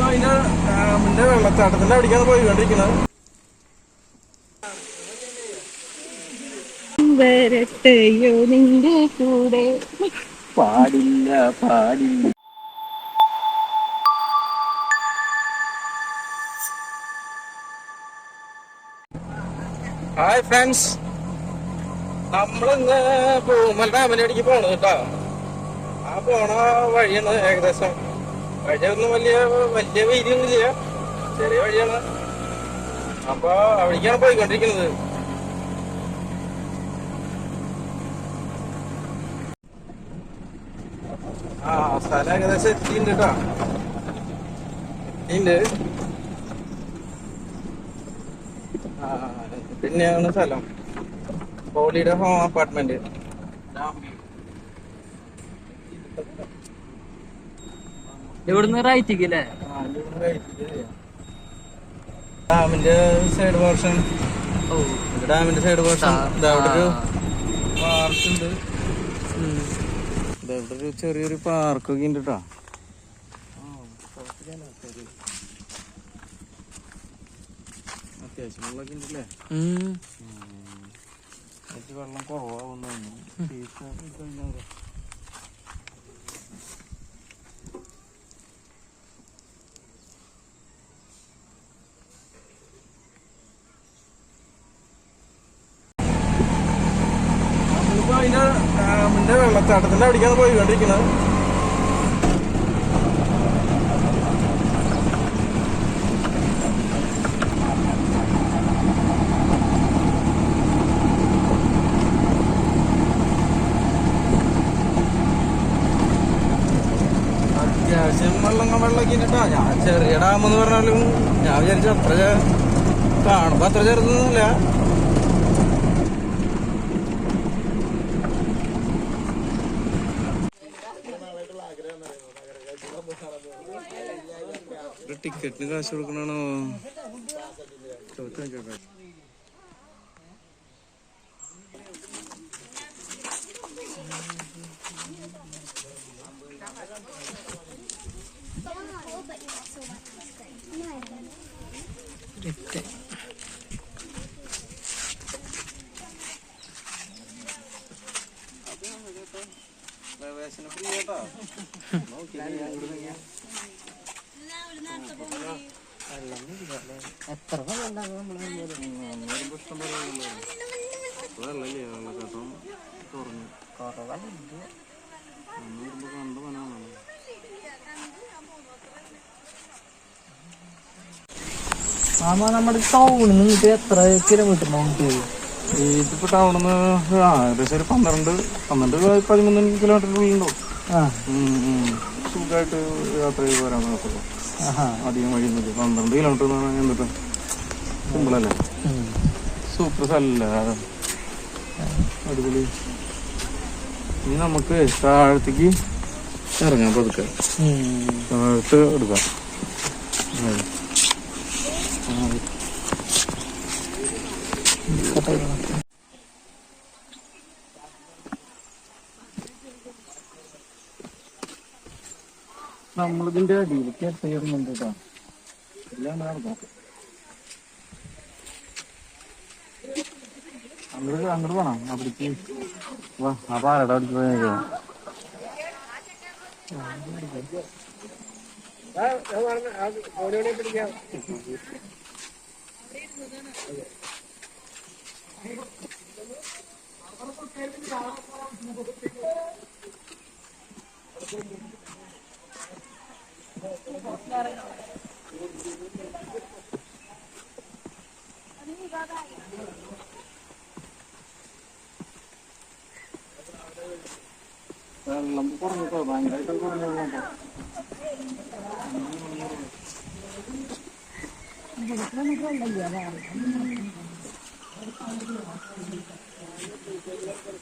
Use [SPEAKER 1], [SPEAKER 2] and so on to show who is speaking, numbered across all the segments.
[SPEAKER 1] നമ്മളിപ്പോ അതിന്റെ ഡാമിന്റെ വെള്ളച്ചാട്ടത്തിന്റെ അടിക്കാണ് പോയിക്കൊണ്ടിരിക്കുന്നത്
[SPEAKER 2] വരട്ടെയോ നിന്റെ കൂടെ?
[SPEAKER 1] പാടില്ല പാടില്ല. ഹായ് ഫ്രണ്ട്സ് നമ്മളിന്ന് പൂമൽ ഡാമിനടിക്ക് അടിക്ക് പോണത് കേട്ടോ. ആ പോണ വഴിയാണ് ഏകദേശം വഴിയൊന്നും വലിയ വലിയ വീതിയൊന്നും ഇല്ല ചെറിയ വഴിയാണ്. അപ്പൊ അവിടേക്കാണ് പോയിക്കൊണ്ടിരിക്കുന്നത്. ആ സ്ഥലം ഏകദേശം എത്തിയിട്ടുണ്ട് കേട്ടോ എത്തിയിട്ടുണ്ട്. പിന്നെയാണ് സ്ഥലം. പോളിയുടെ ഹോം അപ്പാർട്ട്മെന്റ്
[SPEAKER 2] ഇവിടുന്ന് റൈറ്റിക്ക് അല്ലേ
[SPEAKER 1] ഡാമിന്റെ സൈഡ് പോർഷൻ ഡാമിന്റെ സൈഡ് പോർഷൻ
[SPEAKER 2] ആ.
[SPEAKER 1] അവിടെ ഒരു പാർക്ക് ഉണ്ട് ഒരു ചെറിയൊരു പാർക്കൊക്കെ ഉണ്ട് കേട്ടോ അത്യാവശ്യം വെള്ളമൊക്കെ ഉണ്ടല്ലേ വെള്ളം കുറവാകുന്നു ഡാമിന്റെ അടിക്കാതെ പോയി പോയിക്കൊണ്ടിരിക്കുന്നത് അത്യാവശ്യം വെള്ളം വെള്ളമൊക്കെ ഞാൻ ചെറിയ ഡാമെന്ന് പറഞ്ഞാലും ഞാൻ വിചാരിച്ചു അത്ര കാണുമ്പോ അത്ര ചെറുതൊന്നുമില്ല. ഒരു ടിക്കറ്റിന് കാശ് കൊടുക്കണോ ചോദിച്ചു നോക്കിയോട്ടെ പ്രവേശനം ഫ്രീ കേട്ടോ
[SPEAKER 2] എത്ര വെള്ളം
[SPEAKER 1] വെള്ളല്ലേ വെള്ളച്ചാട്ടം തുറന്നു അന്ന്
[SPEAKER 2] മാമ നമ്മുടെ ടൗണിൽ നിന്ന് എത്ര കിലോമീറ്റർ
[SPEAKER 1] ഇതിപ്പോ ടൗണിന്ന് ആ ഏകദേശം ഒരു പന്ത്രണ്ട് പന്ത്രണ്ട് പതിമൂന്ന് കിലോമീറ്ററിനുള്ളിലുണ്ടോ
[SPEAKER 2] ഉണ്ടോ
[SPEAKER 1] സുഖമായിട്ട് യാത്ര ചെയ്ത് വരാൻ നോക്കുള്ളൂ അധികം വഴിയൊന്നുമില്ല പന്ത്രണ്ട് കിലോമീറ്റർ എന്നിട്ട് സിമ്പിളല്ലേ. സൂപ്പർ സ്ഥലല്ല അടിപൊളി. ഇനി നമുക്ക് താഴത്തേക്ക് ഇറങ്ങാം പതുക്കെ. താഴത്ത് എടുക്കാം. അതെ. നമ്മളിതിന്റെ അടിയിലേക്ക് എത്തിയിരുന്നുണ്ട് കേട്ടോ എല്ലാം അങ്ങോട്ട് അങ്ങോട്ട് പോണം. അവിടേക്ക്. വാ ആ പാലട അവിടേക്ക് lempur itu bang itu kan lempur Jangan lupa like, share, dan subscribe.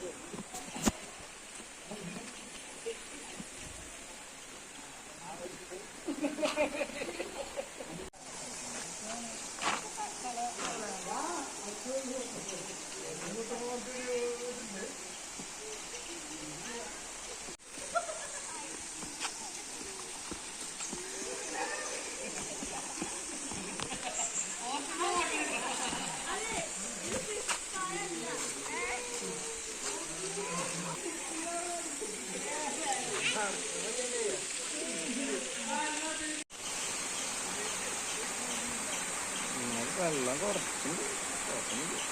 [SPEAKER 1] വെള്ളം കുറച്ചുണ്ട് കുഴപ്പമൊന്നുമില്ല.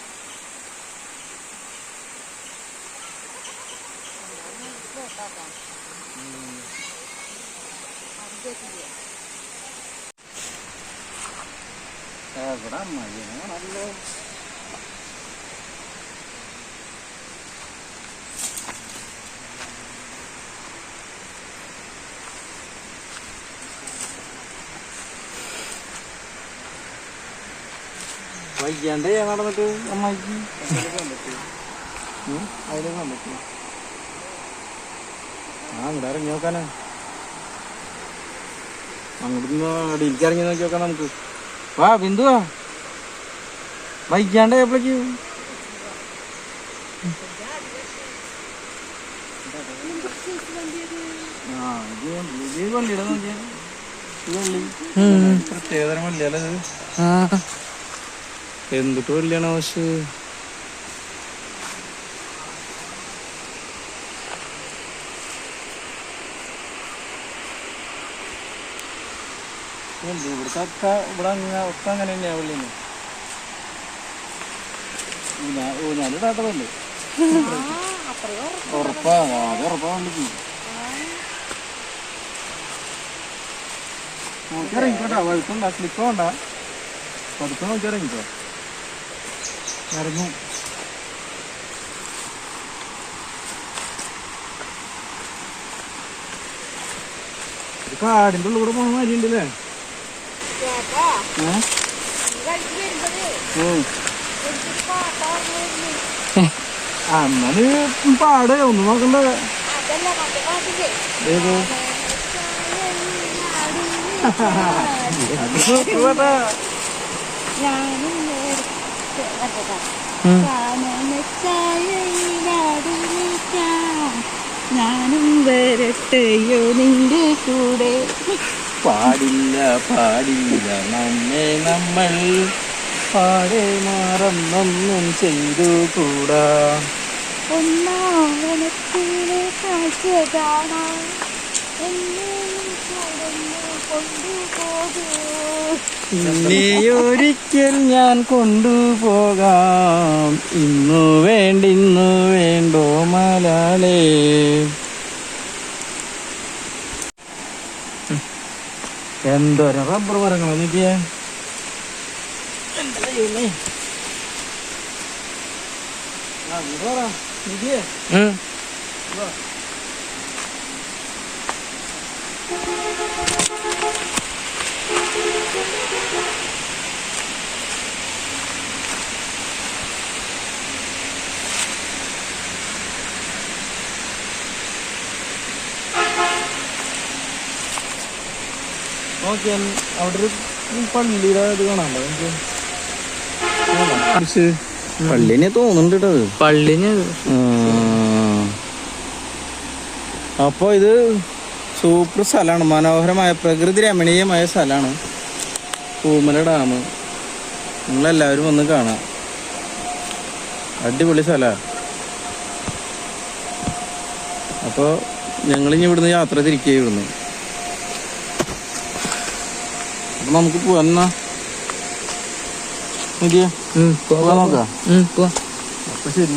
[SPEAKER 1] എവിടെ മഴയാണല്ലോ വയ്യാണ്ട് ഞാൻ നടന്നിട്ട് അമ്മായിക്ക് അതിലേക്ക് അതിൽ കണ്ടിട്ട് ആ ഇവിടെ ഇറങ്ങി നോക്കാനാ. അങ്ങോട്ട് നിന്ന് അടിയിലേക്ക് ഇറങ്ങി നോക്കി നോക്കാം നമുക്ക്. വാ ബിന്ദുവാ വൈകാണ്ട് എപ്പോഴേക്ക് ആ ഇത് ഇത് വണ്ടിയുടെ നോക്കിയാ ഈ വള്ളി പ്രത്യേകതരം വള്ളിയല്ലേ എന്തിട്ട് വള്ളിയാണ് ആവശ്യ? ഇവിടുത്തെ അക്ക ഇവിടെ അങ്ങനെ ഒക്കെ അങ്ങനെ തന്നെയാ വള്ളിന് ഞാനിടാത്തതല്ലേ ഉറപ്പാ ഉറപ്പാ വണ്ടിക്ക് നോക്കി ഇറങ്ങിക്കോട്ടാ വഴുക്കുണ്ടാ സ്ലിപ്പ് വേണ്ട. പതുക്കെ നോക്കി ഇത് കാടിന്റെ ഉള്ളിൽ കൂടെ പോണ മാതിരി ഉണ്ടല്ലേ എന്നാൽ പാട് ഒന്നും നോക്കണ്ട. ഏത്? നോക്കുവാട്ടാ.
[SPEAKER 3] ഞാനും വരട്ടെയോ നിന്റെ കൂടെ?
[SPEAKER 1] പാടില്ല പാടില്ല നമ്മെ നമ്മൾ. പാടെ മറന്നൊന്നും ചെയ്തു കൂടാ.
[SPEAKER 3] ഒന്നാവനത്തിലെ കാഴ്ച കാണാൻ എന്നെയും
[SPEAKER 1] ഒരിക്കൽ ഞാൻ കൊണ്ടുപോകാം. ഇന്നു വേണ്ടിന്നു വേണ്ടോ മലാളേ എന്തോരം റബ്ബർ മരങ്ങളോ നോക്കിയേ? എന്താ ചെയ്യുന്നേ? നോക്കിയേ? നോക്കിയാ അവിടെ ഒരു പള്ളിയുടെ ഇത് കാണാൻ എനിക്ക് പള്ളിനെ തോന്നുന്നുണ്ട്.
[SPEAKER 2] പള്ളിന്?
[SPEAKER 1] അപ്പോൾ ഇത് സൂപ്പർ സ്ഥലമാണ്. മനോഹരമായ പ്രകൃതി രമണീയമായ സ്ഥലമാണ്. പൂമല ഡാം. നിങ്ങളെല്ലാവരും വന്ന് കാണാം. അടിപൊളി സ്ഥലമാണ് അപ്പോൾ ഞങ്ങളിനി ഇവിടുന്ന് യാത്ര തിരിക്കുക ഇവിടുന്ന് അപ്പം നമുക്ക് പോവാം. എന്നാ? നോക്കിയേ. പോവാ നോക്കാം.
[SPEAKER 2] പോവാം.
[SPEAKER 1] അപ്പം ശരി